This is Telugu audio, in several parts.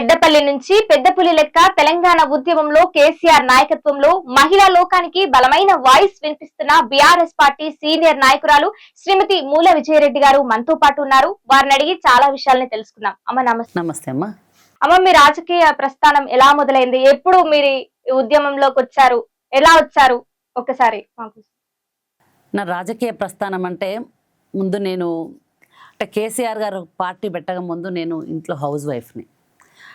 పెద్దపల్లి నుంచి పెద్దపులి లెక్క తెలంగాణ ఉద్యమంలో కేసీఆర్ నాయకత్వంలో మహిళా లోకానికి బలమైన వాయిస్ వినిపిస్తున్న బీఆర్ఎస్ పార్టీ సీనియర్ నాయకురాలు శ్రీమతి మూల విజయరెడ్డి గారు మనతో పాటు ఉన్నారు. వారిని అడిగి చాలా విషయాల్ని తెలుసుకుందాం. అమ్మ నమస్తే. నమస్తే అమ్మా. అమ్మ మీ రాజకీయ ప్రస్థానం ఎలా మొదలైంది? ఎప్పుడు మీరు ఉద్యమంలోకి వచ్చారు? ఎలా వచ్చారు? ఒకసారి మాకు నా రాజకీయ ప్రస్థానం అంటే ముందు నేను అంటే కేసీఆర్ గారు పార్టీ పెట్టక ముందు నేను ఇంట్లో హౌస్ వైఫ్ని.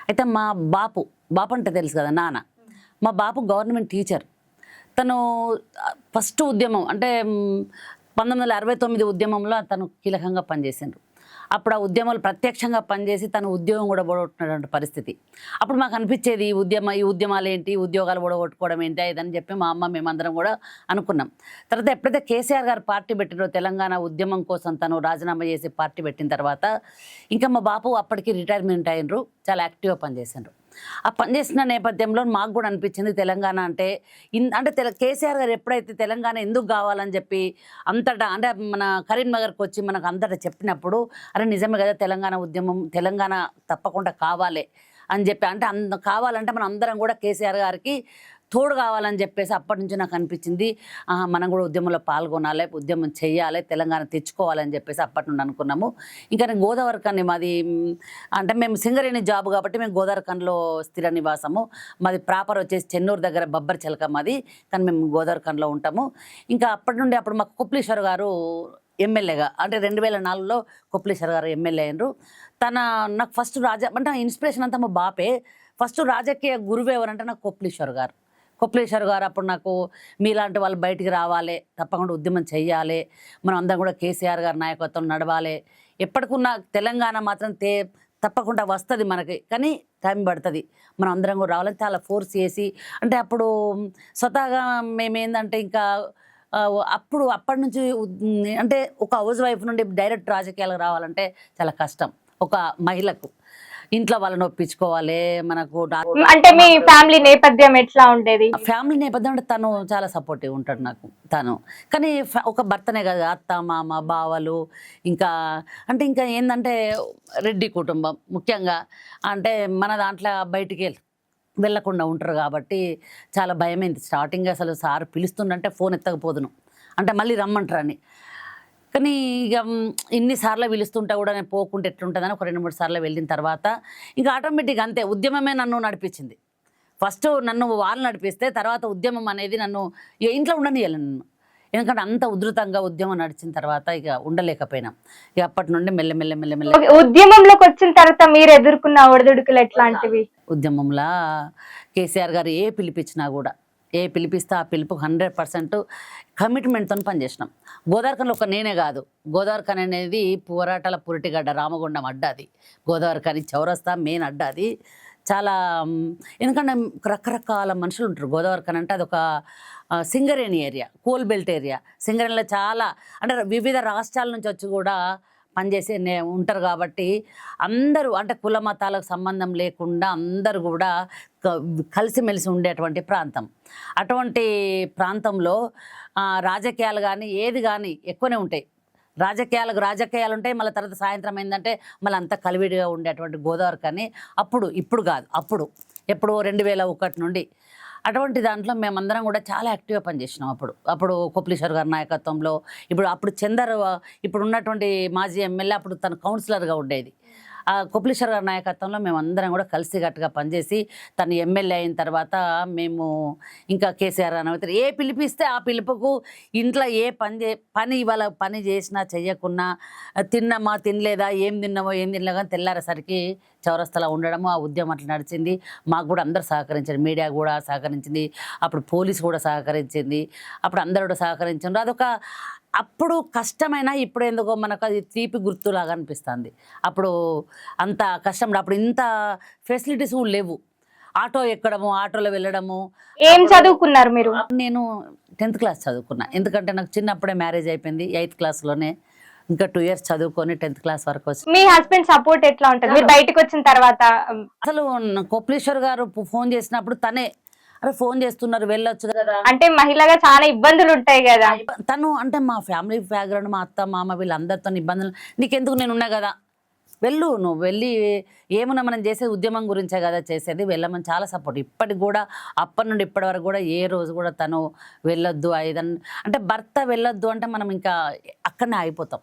అయితే మా బాపు బాపు అంటే తెలుసు కదా నాన్న. మా బాపు గవర్నమెంట్ టీచర్. తను ఫస్ట్ ఉద్యమం అంటే పంతొమ్మిది వందల అరవై తొమ్మిది ఉద్యమంలో తను కీలకంగా పనిచేసిండ్రు. అప్పుడు ఆ ఉద్యమాలు ప్రత్యక్షంగా పనిచేసి తను ఉద్యోగం కూడా పోగొట్టుకున్నటువంటి పరిస్థితి. అప్పుడు మాకు అనిపించేది ఈ ఉద్యమ ఈ ఉద్యమాలు ఏంటి ఉద్యోగాలు పొడగొట్టుకోవడం ఏంటి ఇదని చెప్పి మా అమ్మ మేమందరం కూడా అనుకున్నాం. తర్వాత ఎప్పుడైతే కేసీఆర్ గారు పార్టీ పెట్టినో తెలంగాణ ఉద్యమం కోసం తను రాజీనామా చేసి పార్టీ పెట్టిన తర్వాత ఇంకా మా బాపు అప్పటికి రిటైర్మెంట్ అయినరు చాలా యాక్టివ్గా పనిచేసినారు. ఆ పనిచేసిన నేపథ్యంలో మాకు కూడా అనిపించింది తెలంగాణ అంటే ఇన్ అంటే తెల కేసీఆర్ గారు ఎప్పుడైతే తెలంగాణ ఎందుకు కావాలని చెప్పి అంతటా అంటే మన కరీంనగర్కి వచ్చి మనకు అంతటా చెప్పినప్పుడు అరే నిజమే కదా తెలంగాణ ఉద్యమం తెలంగాణ తప్పకుండా కావాలి అని చెప్పి అంటే అంద కావాలంటే మనం అందరం కూడా కేసీఆర్ గారికి తోడు కావాలని చెప్పేసి అప్పటి నుంచి నాకు అనిపించింది. ఆహా, మనం కూడా ఉద్యమంలో పాల్గొనాలి ఉద్యమం చేయాలి తెలంగాణ తెచ్చుకోవాలని చెప్పేసి అప్పటి నుండి అనుకున్నాము. ఇంకా నేను గోదావరి మాది అంటే మేము సింగరేణి జాబ్ కాబట్టి మేము గోదావరి స్థిర నివాసము. మాది ప్రాపర్ వచ్చేసి చెన్నూరు దగ్గర బబ్బర్ చిలక మాది కానీ మేము గోదావరిఖండ్లో ఉంటాము. ఇంకా అప్పటి నుండి అప్పుడు మాకు కుప్లేశ్వర్ గారు ఎమ్మెల్యేగా అంటే రెండు వేల నాలుగులో కుప్లేశ్వర్ గారు ఎమ్మెల్యే అయినరు. తన నాకు ఫస్ట్ రాజా అంటే ఇన్స్పిరేషన్ అంతా మా బాపే. ఫస్ట్ రాజకీయ గురువు ఎవరంటే నాకు కొప్లేశ్వర్ గారు. కొప్లేశ్వర్ గారు అప్పుడు నాకు మీలాంటి వాళ్ళు బయటికి రావాలి తప్పకుండా ఉద్యమం చెయ్యాలి మనం అందరం కూడా కేసీఆర్ గారి నాయకత్వం నడవాలి. ఎప్పటికున్న తెలంగాణ మాత్రం తే తప్పకుండా వస్తుంది మనకి కానీ టైం పడుతుంది. మనం అందరం కూడా రావాలని చాలా ఫోర్స్ చేసి అంటే అప్పుడు స్వతహాగా మేమేందంటే ఇంకా అప్పుడు అప్పటి నుంచి అంటే ఒక హౌస్ వైఫ్ నుండి డైరెక్ట్ రాజకీయాలకు రావాలంటే చాలా కష్టం ఒక మహిళకు. ఇంట్లో వాళ్ళని ఒప్పించుకోవాలి మనకు అంటే మీ ఫ్యామిలీ నేపథ్యం ఎట్లా ఉండేది? ఫ్యామిలీ నేపథ్యం అంటే తను చాలా సపోర్టివ్ ఉంటాడు నాకు తను. కానీ ఒక భర్తనే కదా అత్త మామ బావలు ఇంకా అంటే ఇంకా ఏంటంటే రెడ్డి కుటుంబం ముఖ్యంగా. అంటే మన దాంట్లో బయటికి వెళ్ళి వెళ్ళకుండా ఉంటారు కాబట్టి చాలా భయమైంది. స్టార్టింగ్ అసలు సార్ పిలుస్తుండంటే ఫోన్ ఎత్తకపోదును. అంటే మళ్ళీ రమ్మంటారని. కానీ ఇక ఇన్నిసార్లు పిలుస్తుంటే కూడా నేను పోకుంటే ఎట్లుంటుందని ఒక రెండు మూడు సార్లు వెళ్ళిన తర్వాత ఇంకా ఆటోమేటిక్గా అంతే ఉద్యమమే నన్ను నడిపించింది. ఫస్ట్ నన్ను వాళ్ళు నడిపిస్తే తర్వాత ఉద్యమం అనేది నన్ను ఇంట్లో ఉండనియాలి నన్ను. ఎందుకంటే అంత ఉధృతంగా ఉద్యమం నడిచిన తర్వాత ఇక ఉండలేకపోయినా. ఇక అప్పటి నుండి మెల్ల మెల్ల మెల్ల మెల్ల ఉద్యమంలోకి వచ్చిన తర్వాత మీరు ఎదుర్కొన్న ఒడిదుడుకులు ఎట్లాంటివి? ఉద్యమంలో కేసీఆర్ గారు ఏ పిలిపించినా కూడా ఏ పిలిపిస్తే ఆ పిలుపు హండ్రెడ్ పర్సెంట్ కమిట్మెంట్తో పనిచేసినాం. గోదావరికన్ ఒక నేనే కాదు. గోదావరికన్ అనేది పోరాటాల పురిటిగడ్డ రామగుండం అడ్డ అది. గోదావరికని చౌరస్తా మెయిన్ అడ్డ అది. చాలా ఎందుకంటే రకరకాల మనుషులు ఉంటారు. గోదావరికన్ అంటే అదొక Singareni area coal belt area. సింగరేణిలో చాలా అంటే వివిధ రాష్ట్రాల నుంచి వచ్చి కూడా పనిచేసే ఉంటారు కాబట్టి అందరూ అంటే కుల మతాలకు సంబంధం లేకుండా అందరూ కూడా క- కలిసిమెలిసి ఉండేటువంటి ప్రాంతం. అటువంటి ప్రాంతంలో రాజకీయాలు కానీ ఏది కానీ ఎక్కువనే ఉంటాయి. రాజకీయాలకు రాజకీయాలు ఉంటాయి మళ్ళీ తర్వాత సాయంత్రం ఏంటంటే మళ్ళీ అంతా కలివిడిగా ఉండేటువంటి గోదావరి కానీ అప్పుడు ఇప్పుడు కాదు అప్పుడు. ఎప్పుడు రెండు వేల ఒకటి నుండి అటువంటి దాంట్లో మేమందరం కూడా చాలా యాక్టివ్గా పనిచేసినాం అప్పుడు. అప్పుడు కొప్లీశ్వర్ గారి నాయకత్వంలో ఇప్పుడు అప్పుడు చందర్ ఇప్పుడు ఉన్నటువంటి మాజీ ఎమ్మెల్యే అప్పుడు తను కౌన్సిలర్గా ఉండేది. కొప్లీశ్వర్ గారి నాయకత్వంలో మేమందరం కూడా కలిసికట్టుగా పనిచేసి తను ఎమ్మెల్యే అయిన తర్వాత మేము ఇంకా కేసీఆర్ అని ఏ పిలిపిస్తే ఆ పిలుపుకు ఇంట్లో ఏ పని చే పని ఇవాళ పని చేసినా చెయ్యకున్నా తిన్నామా తినలేదా ఏం తిన్నామో ఏం తినలేదా కానీ తెల్లారేసరికి చౌరస్తలా ఉండడము ఆ ఉద్యమం అట్లా నడిచింది. మాకు కూడా అందరు సహకరించారు మీడియా కూడా సహకరించింది అప్పుడు పోలీసు కూడా సహకరించింది అప్పుడు అందరు కూడా సహకరించారు. అదొక అప్పుడు కష్టమైనా ఇప్పుడు ఎందుకో మనకు అది తీపి గుర్తులాగా అనిపిస్తుంది. అప్పుడు అంత కష్టం అప్పుడు ఇంత ఫెసిలిటీస్ కూడా లేవు. ఆటో ఎక్కడము ఆటోలో వెళ్ళడము. ఏం చదువుకున్నారు మీరు? నేను టెన్త్ క్లాస్ చదువుకున్నా. ఎందుకంటే నాకు చిన్నప్పుడే మ్యారేజ్ అయిపోయింది ఎయిత్ క్లాస్లోనే ఇంకా టూ ఇయర్స్ చదువుకొని టెన్త్ క్లాస్ వరకు వచ్చి మీ హస్బెండ్ సపోర్ట్ ఎట్లా ఉంటుంది? మీరు బయటకు వచ్చిన తర్వాత అసలు కొప్లేశ్వర్ గారు ఫోన్ చేసినప్పుడు తనే అరే ఫోన్ చేస్తున్నారు వెళ్ళొచ్చు కదా. అంటే మహిళగా చాలా ఇబ్బందులు ఉంటాయి కదా. తను అంటే మా ఫ్యామిలీ బ్యాక్గ్రౌండ్ మా అత్త మామ వీళ్ళందరితో ఇబ్బందులు. నీకెందుకు నేను ఉన్నా కదా? వెళ్ళు నువ్వు వెళ్ళి ఏమన్నా మనం చేసే ఉద్యమం గురించే కదా చేసేది వెళ్ళమని చాలా సపోర్ట్ ఇప్పటికి కూడా అప్పటి నుండి ఇప్పటి వరకు కూడా ఏ రోజు కూడా తను వెళ్ళొద్దు ఐదన్ అంటే భర్త వెళ్ళొద్దు అంటే మనం ఇంకా అక్కడనే ఆగిపోతాం.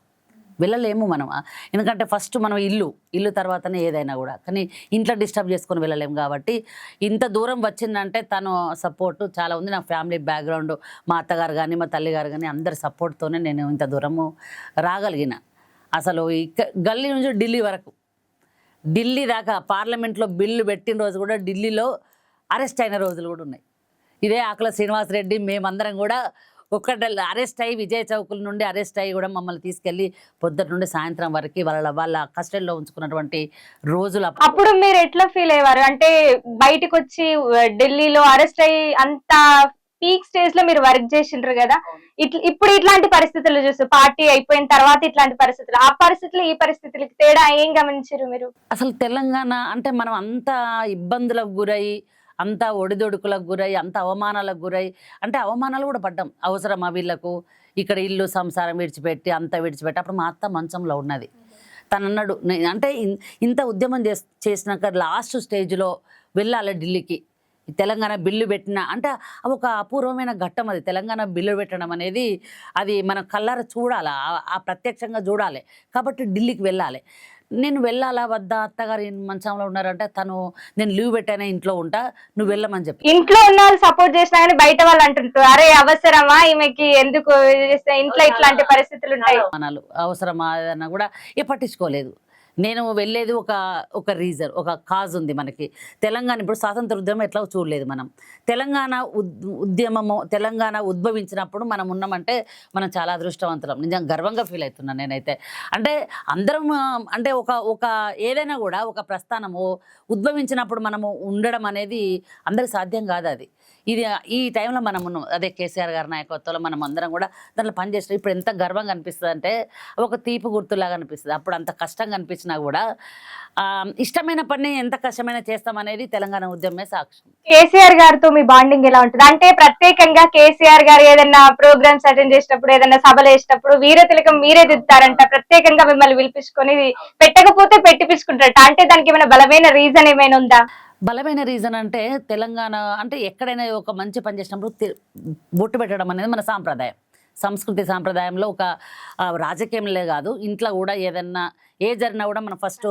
వెళ్ళలేము మనం ఎందుకంటే ఫస్ట్ మనం ఇల్లు ఇల్లు తర్వాతనే ఏదైనా కూడా. కానీ ఇంట్లో డిస్టర్బ్ చేసుకొని వెళ్ళలేము కాబట్టి ఇంత దూరం వచ్చిందంటే తను సపోర్ట్ చాలా ఉంది. నా ఫ్యామిలీ బ్యాక్గ్రౌండ్ మా అత్తగారు కానీ మా తల్లిగారు కానీ అందరి సపోర్ట్తోనే నేను ఇంత దూరము రాగలిగిన. అసలు ఇక గల్లీ నుంచి ఢిల్లీ వరకు. ఢిల్లీ దాకా పార్లమెంట్లో బిల్లు పెట్టిన రోజు కూడా ఢిల్లీలో అరెస్ట్ అయిన రోజులు కూడా ఉన్నాయి. ఇదే ఆకుల శ్రీనివాసరెడ్డి మేమందరం కూడా ఒక్కట అరెస్ట్ అయ్యి విజయ్ చౌకుల నుండి అరెస్ట్ అయ్యి కూడా మమ్మల్ని తీసుకెళ్ళి పొద్దుట నుండి సాయంత్రం వరకు వాళ్ళ వాళ్ళ కస్టడీలో ఉంచుకున్నటువంటి రోజులు అప్పుడు మీరు ఎట్లా ఫీల్ అయ్యేవారు? అంటే బయటకు వచ్చి ఢిల్లీలో అరెస్ట్ అయ్యి అంత పీక్ స్టేజ్లో మీరు వర్క్ చేసిండ్రు కదా? ఇట్ల ఇప్పుడు ఇట్లాంటి పరిస్థితులు చూస్తూ పార్టీ అయిపోయిన తర్వాత ఇట్లాంటి పరిస్థితులు ఆ పరిస్థితులు ఈ పరిస్థితులకి తేడా ఏం గమనించారు మీరు? అసలు తెలంగాణ అంటే మనం అంత ఇబ్బందులకు గురై అంత ఒడిదొడుకులకు గురై అంత అవమానాలకు గురై అంటే అవమానాలు కూడా పడ్డాం. అవసరమా వీళ్ళకు? ఇక్కడ ఇల్లు సంసారం విడిచిపెట్టి అంత విడిచిపెట్టి. అప్పుడు మా అత్త మంచంలో ఉన్నది. తను అన్నాడు అంటే ఇన్- ఇంత ఉద్యమం చేస్ చేసినాక లాస్ట్ స్టేజ్లో వెళ్ళాలి ఢిల్లీకి. తెలంగాణ బిల్లు పెట్టిన అంటే ఒక అపూర్వమైన ఘట్టం అది. తెలంగాణ బిల్లు పెట్టడం అనేది అది మనం కళ్ళారా చూడాలి. ఆ ప్రత్యక్షంగా చూడాలి. కాబట్టి ఢిల్లీకి వెళ్ళాలి. నేను వెళ్ళాలా? వద్దా? అత్తగారు మంచంలో ఉన్నారంటే తను నేను లీవ్ పెట్టానే ఇంట్లో ఉంటా నువ్వు వెళ్ళమని చెప్పి. ఇంట్లో ఉన్న వాళ్ళు సపోర్ట్ చేసినా కానీ బయట వాళ్ళు అంటుంటారు అరే అవసరమా? ఈమెకి ఎందుకు? ఇంట్లో ఇట్లాంటి పరిస్థితులు ఉంటాయి. అవసరమా? అన్న కూడా ఏ పట్టించుకోలేదు. నేను వెళ్ళేది ఒక ఒక రీజన్ ఒక కాజ్ ఉంది మనకి. తెలంగాణ ఇప్పుడు స్వాతంత్ర ఉద్యమం ఎట్లా చూడలేదు మనం. తెలంగాణ ఉద్ ఉద్యమము తెలంగాణ ఉద్భవించినప్పుడు మనం ఉన్నామంటే మనం చాలా అదృష్టవంతులం. నిజంగా గర్వంగా ఫీల్ అవుతున్నాను నేనైతే. అంటే అందరం అంటే ఒక ఒక ఏదైనా కూడా ఒక ప్రస్థానము ఉద్భవించినప్పుడు మనము ఉండడం అనేది అందరికి సాధ్యం కాదు అది. ఇది ఈ టైంలో మనం అదే కేసీఆర్ గారి నాయకత్వంలో మనం అందరం కూడా దాంట్లో పనిచేస్తాం ఇప్పుడు ఎంత గర్వంగా అనిపిస్తుంది అంటే ఒక తీపి గుర్తులాగా అనిపిస్తుంది. అప్పుడు అంత కష్టంగా అనిపించినా కూడా ఆ, ఇష్టమైన పని ఎంత కష్టమైన చేస్తామనేది తెలంగాణ ఉద్యమమే సాక్ష్యం. కేసీఆర్ గారితో మీ బాండింగ్ ఎలా ఉంటుంది? అంటే ప్రత్యేకంగా కేసీఆర్ గారు ఏదైనా ప్రోగ్రామ్స్ అటెండ్ చేసినప్పుడు ఏదైనా సభలు వేసినప్పుడు వీర తిలకం మీరే దిద్దారంట ప్రత్యేకంగా మిమ్మల్ని పిలిపించుకొని పెట్టకపోతే పెట్టిపించుకుంటారట అంటే దానికి ఏమైనా బలమైన రీజన్ ఏమైనా ఉందా? బలమైన రీజన్ అంటే తెలంగాణ అంటే ఎక్కడైనా ఒక మంచి పని చేసినప్పుడు బొట్టు పెట్టడం అనేది మన సాంప్రదాయం. సంస్కృతి సాంప్రదాయంలో ఒక రాజకీయంలే కాదు. ఇంట్లో కూడా ఏదన్నా ఏ జరిగినా కూడా మనం ఫస్ట్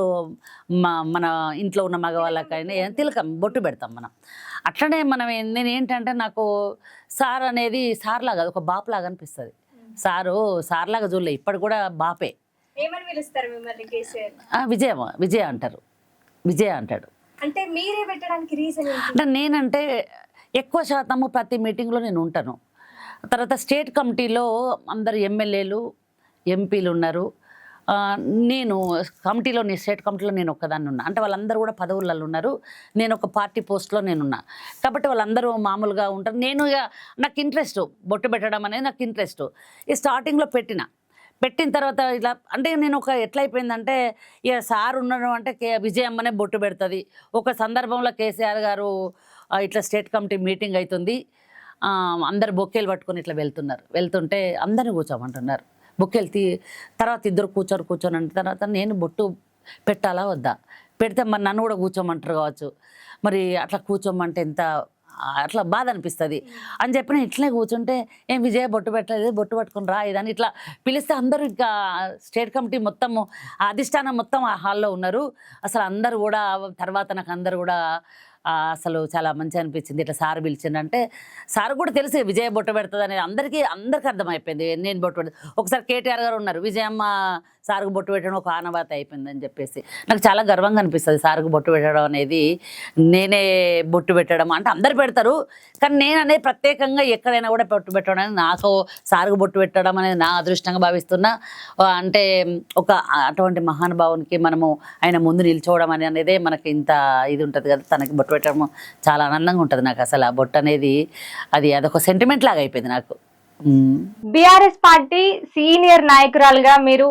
మన ఇంట్లో ఉన్న మగవాళ్ళకైనా తిలకం బొట్టు పెడతాం మనం. అట్లనే మనం నేను ఏంటంటే నాకు సార్ అనేది సార్లాగా కాదు ఒక బాపులాగా అనిపిస్తుంది. సారు సార్లాగా చూడలే ఇప్పటి కూడా బాపే. విజయమ్మ విజయ అంటారు. విజయ అంటాడు. అంటే మీరే పెట్టడానికి రీజన్ అంటే నేనంటే ఎక్కువ శాతము ప్రతి మీటింగ్లో నేను ఉంటాను. తర్వాత స్టేట్ కమిటీలో అందరు ఎమ్మెల్యేలు ఎంపీలు ఉన్నారు. నేను కమిటీలో నేను స్టేట్ కమిటీలో నేను ఒక్కదాన్ని ఉన్నా. అంటే వాళ్ళందరూ కూడా పదవులలో ఉన్నారు. నేను ఒక పార్టీ పోస్ట్లో నేనున్నా కాబట్టి వాళ్ళందరూ మామూలుగా ఉంటారు. నేను ఇక నాకు ఇంట్రెస్ట్ బొట్టు పెట్టడం అనేది నాకు ఇంట్రెస్ట్ ఈ స్టార్టింగ్లో పెట్టిన. పెట్టిన తర్వాత ఇట్లా అంటే నేను ఒక ఎట్లయిపోయిందంటే ఇక సార్ ఉండడం అంటే కే విజయమ్మనే బొట్టు పెడుతుంది. ఒక సందర్భంలో కేసీఆర్ గారు ఇట్లా స్టేట్ కమిటీ మీటింగ్ అవుతుంది అందరు బొక్కేలు పట్టుకొని ఇట్లా వెళ్తున్నారు. వెళ్తుంటే అందరిని కూర్చోమంటున్నారు. బొక్కేలు తీ తర్వాత ఇద్దరు కూర్చొని కూర్చొని అంటే తర్వాత నేను బొట్టు పెట్టాలా వద్దా? పెడితే మరి నన్ను కూడా కూర్చోమంటారు కావచ్చు. మరి అట్లా కూర్చోమంటే ఎంత అట్లా బాధ అనిపిస్తుంది అని చెప్పి నేను ఇట్లనే కూర్చుంటే ఏం విజయ బొట్టు పెట్టలేదు బొట్టు పట్టుకుని రా ఇదని ఇట్లా పిలిస్తే అందరూ ఇంకా స్టేట్ కమిటీ మొత్తము అధిష్టానం మొత్తం ఆ హాల్లో ఉన్నారు. అసలు అందరు కూడా తర్వాత నాకు అందరు కూడా అసలు చాలా మంచి అనిపించింది. ఇట్లా సార్ పిలిచిందంటే సార్ కూడా తెలుసు విజయ బొట్టు పెడుతుంది అనేది అందరికీ అందరికీ అర్థమైపోయింది. నేను బొట్టు పెడుతుంది ఒకసారి కేటీఆర్ గారు ఉన్నారు విజయమ్మ సార్కు బొట్టు పెట్టడం ఒక ఆనవాత అయిపోయిందని చెప్పేసి. నాకు చాలా గర్వంగా అనిపిస్తుంది సార్కు బొట్టు పెట్టడం అనేది నేనే బొట్టు పెట్టడం అంటే అందరు పెడతారు. కానీ నేను అనేది ప్రత్యేకంగా ఎక్కడైనా కూడా బొట్టు పెట్టడం అనేది నాకు సార్కు బొట్టు పెట్టడం అనేది నా అదృష్టంగా భావిస్తున్నా. అంటే ఒక అటువంటి మహానుభావునికి మనము ఆయన ముందు నిల్చోవడం అని అనేదే మనకి ఇంత ఇది ఉంటుంది కదా తనకి బొట్టు పెట్టడం చాలా ఆనందంగా ఉంటుంది నాకు అసలు. ఆ బొట్టు అనేది అది అదొక సెంటిమెంట్ లాగా అయిపోయింది నాకు. బిఆర్ఎస్ పార్టీ సీనియర్ నాయకురాలుగా మీరు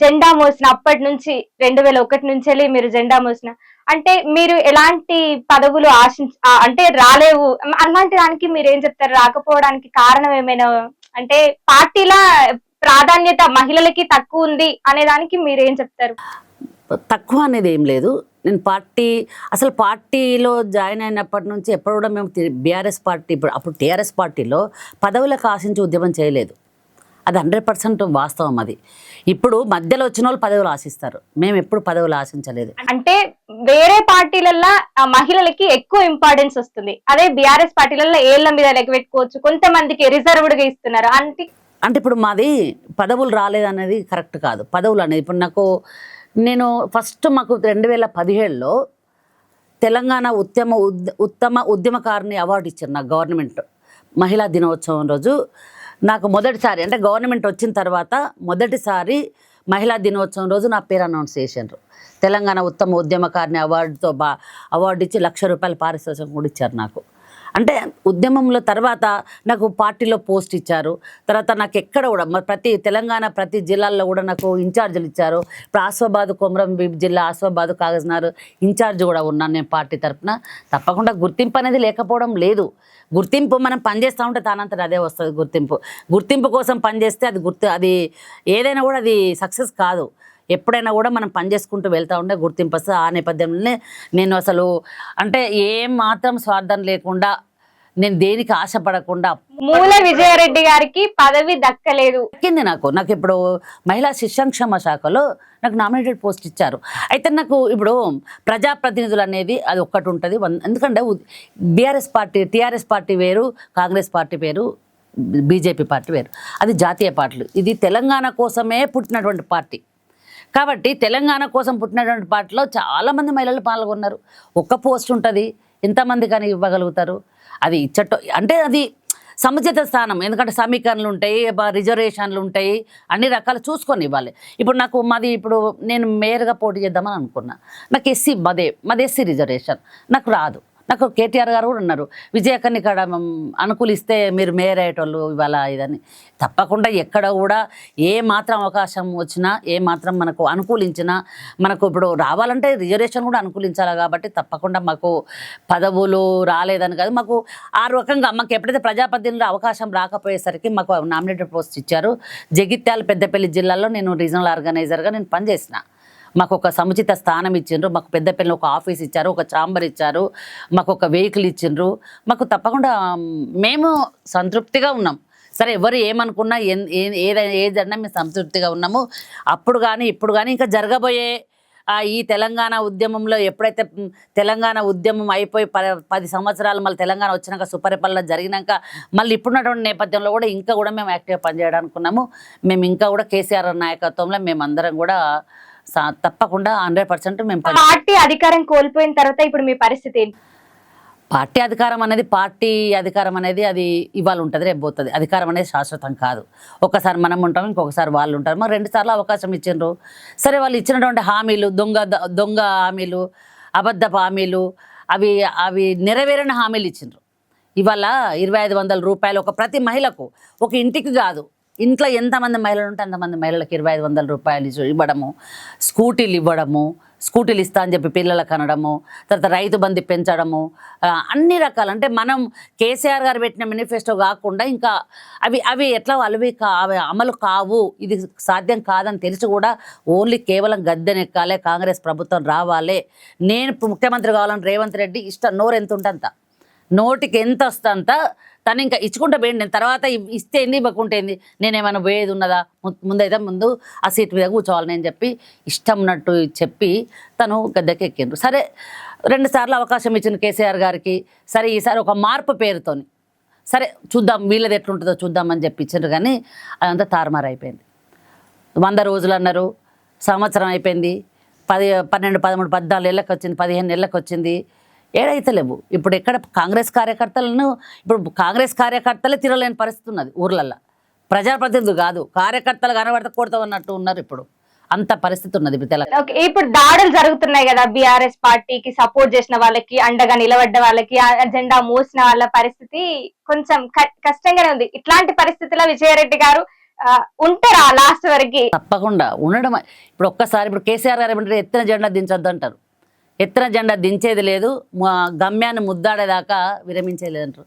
జెండా మోసిన అప్పటి నుంచి రెండు వేల ఒకటి నుంచి వెళ్ళి మీరు జెండా మోసిన. అంటే మీరు ఎలాంటి పదవులు ఆశించ ఆ, అంటే రాలేవు. అలాంటి దానికి మీరు ఏం చెప్తారు? రాకపోవడానికి కారణం ఏమైనా అంటే పార్టీల ప్రాధాన్యత మహిళలకి తక్కువ ఉంది అనే దానికి మీరు ఏం చెప్తారు? తక్కువ అనేది ఏం లేదు. నేను పార్టీ అసలు పార్టీలో జాయిన్ అయినప్పటి నుంచి ఎప్పుడు కూడా మేము బీఆర్ఎస్ పార్టీ ఇప్పుడు అప్పుడు టీఆర్ఎస్ పార్టీలో పదవులకు ఆశించి ఉద్యమం చేయలేదు. అది హండ్రెడ్ పర్సెంట్ వాస్తవం అది. ఇప్పుడు మధ్యలో వచ్చిన వాళ్ళు పదవులు ఆశిస్తారు. మేము ఎప్పుడు పదవులు ఆశించలేదు. అంటే వేరే పార్టీలల్లో మహిళలకి ఎక్కువ ఇంపార్టెన్స్ వస్తుంది. అదే బీఆర్ఎస్ పార్టీలలో ఏళ్ళ మీద లెక్క పెట్టుకోవచ్చు కొంతమందికి రిజర్వ్డ్గా ఇస్తున్నారు. అంటే అంటే ఇప్పుడు మాది పదవులు రాలేదనేది కరెక్ట్ కాదు. పదవులు అనేది ఇప్పుడు నాకు నేను ఫస్ట్ మాకు రెండు వేల పదిహేడులో తెలంగాణ ఉద్యమ ఉత్తమ ఉద్యమకారుని అవార్డు ఇచ్చారు నాకు గవర్నమెంట్ మహిళా దినోత్సవం రోజు. నాకు మొదటిసారి అంటే గవర్నమెంట్ వచ్చిన తర్వాత మొదటిసారి మహిళా దినోత్సవం రోజు నా పేరు అనౌన్స్ చేశారు తెలంగాణ ఉత్తమ ఉద్యమకారిని అవార్డుతో బా అవార్డు ఇచ్చి లక్ష రూపాయల పారితోషికం కూడా ఇచ్చారు నాకు. అంటే ఉద్యమంలో తర్వాత నాకు పార్టీలో పోస్ట్ ఇచ్చారు. తర్వాత నాకు ఎక్కడ కూడా మరి ప్రతి తెలంగాణ ప్రతి జిల్లాల్లో కూడా నాకు ఇన్ఛార్జీలు ఇచ్చారు. ఇప్పుడు ఆసిఫాబాద్ కొమరం జిల్లా ఆసిఫాబాద్ కాగజ్నగర్ ఇన్ఛార్జ్ కూడా ఉన్నాను నేను పార్టీ తరఫున తప్పకుండా గుర్తింపు అనేది లేకపోవడం లేదు. గుర్తింపు మనం పనిచేస్తూ ఉంటే తానంతట అదే వస్తుంది గుర్తింపు. గుర్తింపు కోసం పనిచేస్తే అది గుర్తు అది ఏదైనా కూడా అది సక్సెస్ కాదు. ఎప్పుడైనా కూడా మనం పని చేసుకుంటూ వెళ్తూ ఉంటే గుర్తింపు వస్తుంది. ఆ నేపథ్యంలోనే నేను అసలు అంటే ఏం మాత్రం స్వార్థం లేకుండా నేను దేనికి ఆశపడకుండా మూల విజయారెడ్డి గారికి పదవి దక్కలేదు. దక్కింది నాకు. నాకు ఇప్పుడు మహిళా శిశంక్షేమ శాఖలో నాకు నామినేటెడ్ పోస్ట్ ఇచ్చారు. అయితే నాకు ఇప్పుడు ప్రజాప్రతినిధులు అనేది అది ఒక్కటి ఉంటుంది. ఎందుకంటే బీఆర్ఎస్ పార్టీ టీఆర్ఎస్ పార్టీ వేరు కాంగ్రెస్ పార్టీ వేరు బీజేపీ పార్టీ వేరు. అది జాతీయ పార్టీలు. ఇది తెలంగాణ కోసమే పుట్టినటువంటి పార్టీ. కాబట్టి తెలంగాణ కోసం పుట్టినటువంటి పార్టీలో చాలామంది మహిళలు పాల్గొన్నారు. ఒక్క పోస్ట్ ఉంటుంది ఎంతమంది కానీ ఇవ్వగలుగుతారు. అది ఇచ్చట అంటే అది సముచిత స్థానం. ఎందుకంటే సమీకరణలు ఉంటాయి రిజర్వేషన్లు ఉంటాయి అన్ని రకాలు చూసుకొని ఇవ్వాలి. ఇప్పుడు నాకు మాది ఇప్పుడు నేను మేయర్గా పోటీ చేద్దామని అనుకున్నా. నాకు ఎస్సీ మాదే మాది ఎస్సీ రిజర్వేషన్. నాకు రాదు. నాకు కేటీఆర్ గారు కూడా ఉన్నారు. విజయకర్ని ఇక్కడ అనుకూలిస్తే మీరు మేయర్ అయ్యేటోళ్ళు ఇవాళ ఇదని. తప్పకుండా ఎక్కడ కూడా ఏ మాత్రం అవకాశం వచ్చినా ఏ మాత్రం మనకు అనుకూలించినా మనకు ఇప్పుడు రావాలంటే రిజర్వేషన్ కూడా అనుకూలించాలి కాబట్టి తప్పకుండా మాకు పదవులు రాలేదని కాదు. మాకు ఆ రకంగా మాకు ఎప్పుడైతే ప్రజాప్రతినిధులు అవకాశం రాకపోయేసరికి మాకు నామినేటెడ్ పోస్ట్ ఇచ్చారు. జగిత్యాల పెద్దపల్లి జిల్లాలో నేను రీజనల్ ఆర్గనైజర్గా నేను పనిచేసిన. మాకు ఒక సముచిత స్థానం ఇచ్చిండ్రు మాకు పెద్దపల్లి ఒక ఆఫీస్ ఇచ్చారు ఒక ఛాంబర్ ఇచ్చారు మాకు ఒక వెహికల్ ఇచ్చిండ్రు. మాకు తప్పకుండా మేము సంతృప్తిగా ఉన్నాం. సరే ఎవరు ఏమనుకున్నా ఎన్- ఏ- ఏదైనా ఏదన్నా మేము సంతృప్తిగా ఉన్నాము. అప్పుడు కానీ ఇప్పుడు కానీ ఇంకా జరగబోయే ఈ తెలంగాణ ఉద్యమంలో ఎప్పుడైతే తెలంగాణ ఉద్యమం అయిపోయి పది సంవత్సరాలు మళ్ళీ తెలంగాణ వచ్చినాక సుపరిపాలన జరిగినాక మళ్ళీ ఇప్పుడున్నటువంటి నేపథ్యంలో కూడా ఇంకా కూడా మేము యాక్టివ్గా పనిచేయడానికి ఉన్నాము మేము ఇంకా కూడా కేసీఆర్ నాయకత్వంలో మేమందరం కూడా తప్పకుండా హండ్రెడ్ పర్సెంట్ మేము పార్టీ అధికారం కోల్పోయిన తర్వాత ఇప్పుడు మీ పరిస్థితి ఏంటి? పార్టీ అధికారం అనేది పార్టీ అధికారం అనేది అది ఇవాళ ఉంటుంది రేపు పోతుంది. అధికారం అనేది శాశ్వతం కాదు. ఒకసారి మనం ఉంటాం ఇంకొకసారి వాళ్ళు ఉంటారు. మరి రెండు సార్లు అవకాశం ఇచ్చిండ్రు. సరే వాళ్ళు ఇచ్చినటువంటి హామీలు దొంగ దొంగ హామీలు అబద్ధపు హామీలు అవి అవి నెరవేరని హామీలు ఇచ్చిండ్రు. ఇవాళ ఇరవై ఐదు వందల రూపాయలు ఒక ప్రతి మహిళకు ఒక ఇంటికి కాదు ఇంట్లో ఎంతమంది మహిళలు ఉంటే అంతమంది మహిళలకు ఇరవై ఐదు వందల రూపాయలు ఇవ్వడము స్కూటీలు ఇవ్వడము స్కూటీలు ఇస్తా అని చెప్పి పిల్లలకు అనడము తర్వాత రైతు బంధు పెంచడము అన్ని రకాలు. అంటే మనం కేసీఆర్ గారు పెట్టిన మేనిఫెస్టో కాకుండా ఇంకా అవి అవి ఎట్లా అలవి కా అవి అమలు కావు ఇది సాధ్యం కాదని తెలిసి కూడా ఓన్లీ కేవలం గద్దెనెక్కాలే కాంగ్రెస్ ప్రభుత్వం రావాలి. నేను ఇప్పుడు ముఖ్యమంత్రి కావాలని రేవంత్ రెడ్డి ఇష్టం నోరు ఎంత ఉంటే అంత నోటికి ఎంత వస్తే తను ఇంకా ఇచ్చుకుంటా పోయింది నేను తర్వాత ఇస్తే ఏంది ఇవ్వకుంటే ఏంది నేనేమైనా పోయేది ఉన్నదా? ము- ముందైతే ముందు ఆ సీట్ మీద కూర్చోవాలి నేను చెప్పి ఇష్టం ఉన్నట్టు చెప్పి తను గద్దెకి ఎక్కిండ్రు. సరే రెండు సార్లు అవకాశం ఇచ్చిన కేసీఆర్ గారికి. సరే ఈసారి ఒక మార్పు పేరుతోని. సరే చూద్దాం వీళ్ళది ఎట్లుంటుందో చూద్దామని చెప్పి ఇచ్చారు కానీ అదంతా తారుమారు అయిపోయింది. వంద రోజులు అన్నారు సంవత్సరం అయిపోయింది. పది పన్నెండు పదమూడు పద్నాలుగు ఏళ్ళకి వచ్చింది పదిహేను నెలలకు వచ్చింది ఏడైతే లేవు ఇప్పుడు ఎక్కడ కాంగ్రెస్ కార్యకర్తలను ఇప్పుడు కాంగ్రెస్ కార్యకర్తలే తిరగలేని పరిస్థితి ఉన్నది ఊర్లల్లో. ప్రజాప్రతినిధులు కాదు కార్యకర్తలు కనబడితే కొడతామన్నట్టు ఉన్నారు ఇప్పుడు. అంత పరిస్థితి ఉన్నది ఇప్పుడు ఇప్పుడు దాడులు జరుగుతున్నాయి కదా బీఆర్ఎస్ పార్టీకి సపోర్ట్ చేసిన వాళ్ళకి అండగా నిలబడ్డ వాళ్ళకి ఆ జెండా మోసిన వాళ్ళ పరిస్థితి కొంచెం కష్టంగానే ఉంది. ఇట్లాంటి పరిస్థితిలో విజయారెడ్డి గారు ఉంటారా లాస్ట్ వరకు? తప్పకుండా ఉండడం ఇప్పుడు ఒక్కసారి ఇప్పుడు కేసీఆర్ గారు ఏమంటారు ఎత్తిన జెండా దించొద్దు అంటారు ఎత్తన జెండా దించేది లేదు మా గమ్యాన్ని ముద్దాడేదాకా విరమించేది లేదంటారు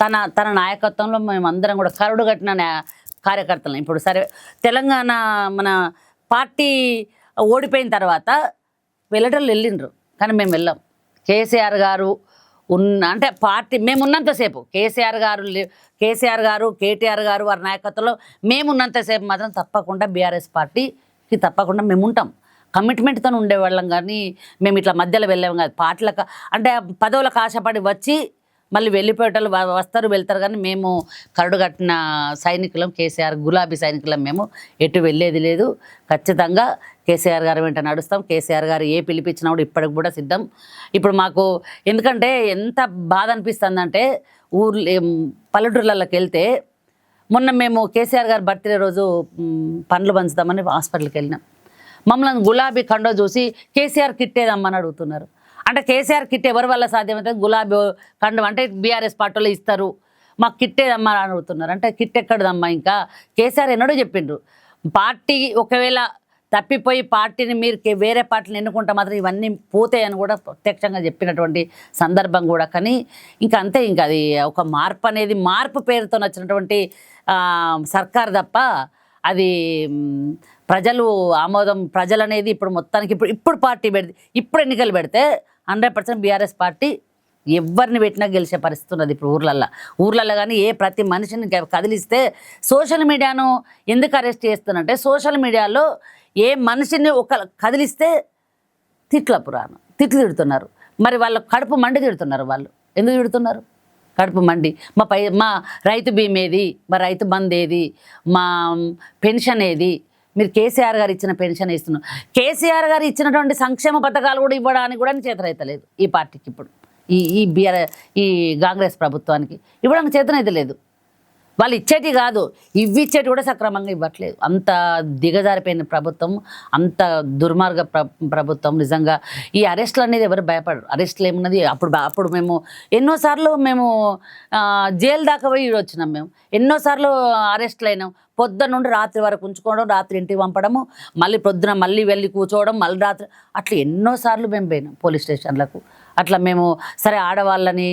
తన తన నాయకత్వంలో మేమందరం కూడా కరుడు కట్టిన కార్యకర్తలను ఇప్పుడు సరే తెలంగాణ మన పార్టీ ఓడిపోయిన తర్వాత వెళ్ళటోళ్ళు వెళ్ళిండ్రు కానీ మేము వెళ్ళాం. కేసీఆర్ గారు ఉన్న అంటే పార్టీ మేము ఉన్నంతసేపు కేసీఆర్ గారు కేసీఆర్ గారు కేటీఆర్ గారు వారి నాయకత్వంలో మేము ఉన్నంతసేపు మాత్రం తప్పకుండా బీఆర్ఎస్ పార్టీకి తప్పకుండా మేము ఉంటాం కమిట్మెంట్తో ఉండేవాళ్ళం కానీ మేము ఇట్లా మధ్యలో వెళ్ళాము కాదు. పాటలకు అంటే పదవులకు ఆశపడి వచ్చి మళ్ళీ వెళ్ళిపోయేటోళ్ళు వస్తారు వెళ్తారు కానీ మేము కరడు కట్టిన సైనికులం కేసీఆర్ గులాబీ సైనికులం మేము ఎటు వెళ్ళేది లేదు. ఖచ్చితంగా కేసీఆర్ గారు వెంట నడుస్తాం. కేసీఆర్ గారు ఏ పిలిపించినా కూడా ఇప్పటికి కూడా సిద్ధం. ఇప్పుడు మాకు ఎందుకంటే ఎంత బాధ అనిపిస్తుందంటే ఊర్లు ఏం- పల్లెటూర్లలోకి వెళ్తే మొన్న మేము కేసీఆర్ గారు బర్త్డే రోజు పండ్లు పంచుదామని హాస్పిటల్కి వెళ్ళినాం. మమ్మల్ని గులాబీ కండో చూసి కేసీఆర్ కిట్టేదమ్మని అడుగుతున్నారు. అంటే కేసీఆర్ కిట్ ఎవరి వల్ల సాధ్యమైతే గులాబీ కండం అంటే బీఆర్ఎస్ పార్టీలో ఇస్తారు. మాకు కిట్టేదమ్మా అని అడుగుతున్నారు. అంటే కిట్ ఎక్కడదమ్మా ఇంకా? కేసీఆర్ ఎన్నడూ చెప్పిండ్రు పార్టీ ఒకవేళ తప్పిపోయి పార్టీని మీరు వేరే పార్టీని ఎన్నుకుంటే మాత్రం ఇవన్నీ పోతాయని కూడా ప్రత్యక్షంగా చెప్పినటువంటి సందర్భం కూడా. కానీ ఇంకా అంతే ఇంకా అది ఒక మార్పు అనేది మార్పు పేరుతో వచ్చినటువంటి సర్కార్ తప్ప అది ప్రజలు ఆమోదం ప్రజలు అనేది ఇప్పుడు మొత్తానికి ఇప్పుడు ఇప్పుడు పార్టీ పెడితే ఇప్పుడు ఎన్నికలు పెడితే హండ్రెడ్ పర్సెంట్ బీఆర్ఎస్ పార్టీ ఎవరిని పెట్టినా గెలిచే పరిస్థితి ఉన్నది ఇప్పుడు ఊర్లల్లో. ఊర్లలో కానీ ఏ ప్రతి మనిషిని కదిలిస్తే సోషల్ మీడియాను ఎందుకు అరెస్ట్ చేస్తున్నంటే సోషల్ మీడియాలో ఏ మనిషిని ఒక కదిలిస్తే తిట్ల పురాణం తిట్లు తిడుతున్నారు. మరి వాళ్ళ కడుపు మండి తిడుతున్నారు వాళ్ళు. ఎందుకు తిడుతున్నారు? కడుపు మండి. మా పై మా రైతు బీమా మా రైతు బంద్ ఏది మా పెన్షన్ ఏది మీరు కేసీఆర్ గారు ఇచ్చిన పెన్షన్ ఇస్తున్నారు కేసీఆర్ గారు ఇచ్చినటువంటి సంక్షేమ పథకాలు కూడా ఇవ్వడానికి కూడా చేతనైతలేదు ఈ పార్టీకి ఇప్పుడు. ఈ ఈ బీఆర్ ఈ కాంగ్రెస్ ప్రభుత్వానికి ఇవ్వడానికి చేతనైతే లేదు వాళ్ళు ఇచ్చేటి కాదు. ఇవి ఇచ్చేటి కూడా సక్రమంగా ఇవ్వట్లేదు. అంత దిగజారిపోయిన ప్రభుత్వం అంత దుర్మార్గ ప్రభుత్వం నిజంగా ఈ అరెస్టులు అనేది ఎవరు భయపడరు. అరెస్టులు ఏమున్నది? అప్పుడు అప్పుడు మేము ఎన్నోసార్లు మేము జైలు దాకా పోయి వచ్చినాం మేము. ఎన్నోసార్లు అరెస్టులు అయినాం పొద్దున్న నుండి రాత్రి వరకు ఉంచుకోవడం రాత్రి ఇంటికి పంపడము మళ్ళీ పొద్దున మళ్ళీ వెళ్ళి కూర్చోవడం మళ్ళీ రాత్రి అట్లా ఎన్నోసార్లు మేము పోయినాం పోలీస్ స్టేషన్లకు. అట్లా మేము సరే ఆడవాళ్ళని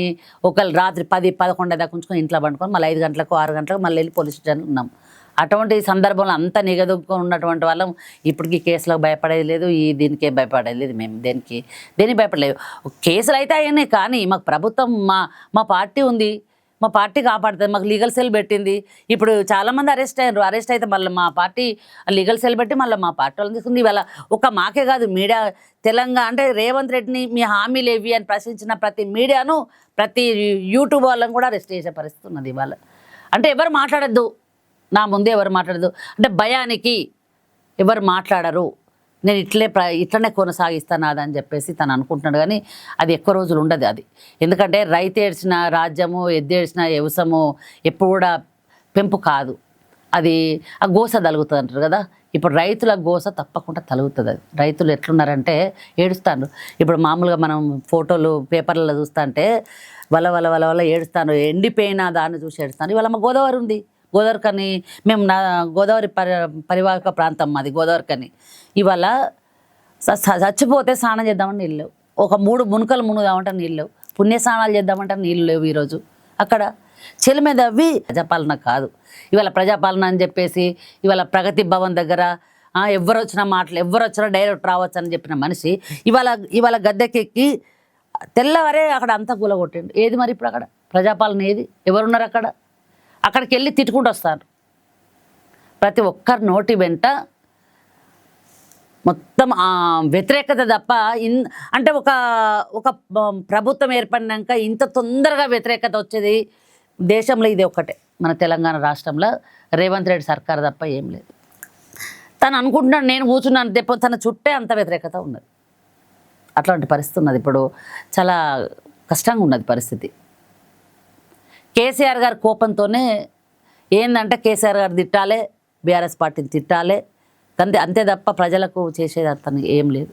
ఒకళ్ళు రాత్రి పది పదకొండు దాకా ఉంచుకొని ఇంట్లో పండుకొని మళ్ళీ ఐదు గంటలకు ఆరు గంటలకు మళ్ళీ వెళ్ళి పోలీస్ స్టేషన్ ఉన్నాం. అటువంటి సందర్భంలో అంత నిగదుకొని ఉన్నటువంటి వాళ్ళం ఇప్పటికీ కేసులకు భయపడేది లేదు ఈ దీనికే భయపడేది లేదు మేము దేనికి దేనికి భయపడలేదు. కేసులు అయితే అయినాయి కానీ మాకు ప్రభుత్వం మా మా పార్టీ ఉంది. మా పార్టీ కాపాడుతుంది మాకు లీగల్ సెల్ పెట్టింది. ఇప్పుడు చాలామంది అరెస్ట్ అయ్యారు. అరెస్ట్ అయితే మళ్ళీ మా పార్టీ లీగల్ సెల్ పెట్టి మళ్ళీ మా పార్టీ వాళ్ళని తీసుకుంది. ఇవాళ ఒక మాకే కాదు మీడియా తెలంగాణ అంటే రేవంత్ రెడ్డిని మీ హామీలు ఏవి అని ప్రశ్నించిన ప్రతి మీడియాను ప్రతి యూట్యూబ్ వాళ్ళని కూడా అరెస్ట్ చేసే పరిస్థితి ఉన్నది ఇవాళ. అంటే ఎవరు మాట్లాడద్దు. నా ముందే ఎవరు మాట్లాడదు అంటే భయానికి ఎవరు మాట్లాడరు. నేను ఇట్లే ప్ర ఇట్లనే కొనసాగిస్తాను అదని చెప్పేసి తను అనుకుంటున్నాడు. కానీ అది ఎక్కువ రోజులు ఉండదు అది. ఎందుకంటే రైతు ఏడ్చిన రాజ్యము ఎద్దేడ్చిన వ్యవసము ఎప్పుడు కూడా పెంపు కాదు. అది ఆ గోస తలుగుతుంది అంటారు కదా. ఇప్పుడు రైతుల గోస తప్పకుండా తలుగుతుంది అది. రైతులు ఎట్లున్నారంటే ఏడుస్తాను. ఇప్పుడు మామూలుగా మనం ఫోటోలు పేపర్లలో చూస్తా అంటే వల వల వల వల ఏడుస్తాను. ఎండిపోయిన దాన్ని చూసి ఏడుస్తాను. ఇవాళ మా గోదావరి ఉంది. గోదావరికని మేము నా గోదావరి పరి పరివాహక ప్రాంతం మాది గోదావరికని. ఇవాళ చచ్చిపోతే స్నానం చేద్దామని నీళ్ళు లేవు. ఒక మూడు మునుకలు మునుగుదామంటే నీళ్ళు లేవు. పుణ్య స్నానాలు చేద్దామంటే నీళ్ళు లేవు ఈరోజు. అక్కడ చెలి మీద అవి ప్రజాపాలన కాదు. ఇవాళ ప్రజాపాలన అని చెప్పేసి ఇవాళ ప్రగతి భవన్ దగ్గర ఎవరు వచ్చినా మాటలు ఎవరు వచ్చినా డైరెక్ట్ రావచ్చు అని చెప్పిన మనిషి ఇవాళ ఇవాళ గద్దెకెక్కి తెల్లవారే అక్కడ అంతా కూలగొట్టిండు. ఏది మరి ఇప్పుడు అక్కడ? ప్రజాపాలన ఏది? ఎవరున్నారు అక్కడ? అక్కడికి వెళ్ళి తిట్టుకుంటూ వస్తారు. ప్రతి ఒక్కరి నోటి వెంట మొత్తం ఆ, వ్యతిరేకత తప్ప ఇన్ అంటే ఒక ఒక ప్రభుత్వం ఏర్పడినాక ఇంత తొందరగా వ్యతిరేకత వచ్చేది దేశంలో ఇది ఒక్కటే. మన తెలంగాణ రాష్ట్రంలో రేవంత్ రెడ్డి సర్కార్ తప్ప ఏం లేదు. తను అనుకుంటున్నాడు నేను కూర్చున్నాను తెప్ప తన చుట్టే అంత వ్యతిరేకత ఉన్నది. అట్లాంటి పరిస్థితి ఉన్నది. ఇప్పుడు చాలా కష్టంగా ఉన్నది పరిస్థితి. కేసీఆర్ గారి కోపంతోనే ఏందంటే కేసీఆర్ గారు తిట్టాలే బీఆర్ఎస్ పార్టీని తిట్టాలే అంతే అంతే తప్ప ప్రజలకు చేసేది అతను ఏం లేదు.